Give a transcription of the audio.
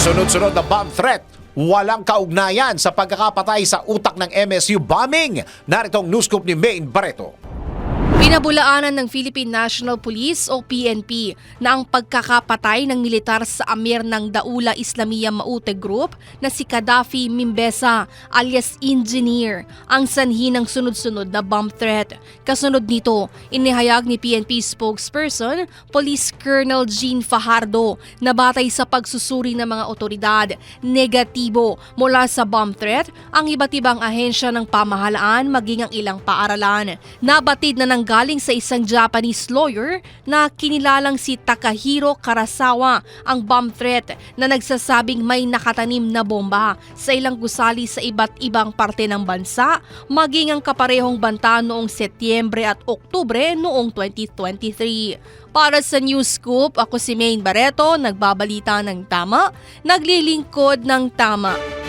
Sunod-sunod na bomb threat. Walang kaugnayan sa pagkakapatay sa utak ng MSU bombing. Naritong news scoop ni Maine Barreto. Pinabulaanan ng Philippine National Police o PNP na ang pagkakapatay ng militar sa amir ng Daula Islamia Maute Group na si Gaddafi Mimbesa alias Engineer ang sanhi ng sunod-sunod na bomb threat. Kasunod nito, inihayag ni PNP spokesperson Police Colonel Jean Fajardo na batay sa pagsusuri ng mga otoridad, negatibo mula sa bomb threat ang iba't ibang ahensya ng pamahalaan maging ang ilang paaralan. Nabatid na nang galing sa isang Japanese lawyer na kinilalang si Takahiro Karasawa ang bomb threat na nagsasabing may nakatanim na bomba sa ilang gusali sa iba't ibang parte ng bansa maging ang kaparehong banta noong Setyembre at Oktubre noong 2023. Para sa News Scoop, ako si Maine Barreto, nagbabalita ng tama, naglilingkod ng tama.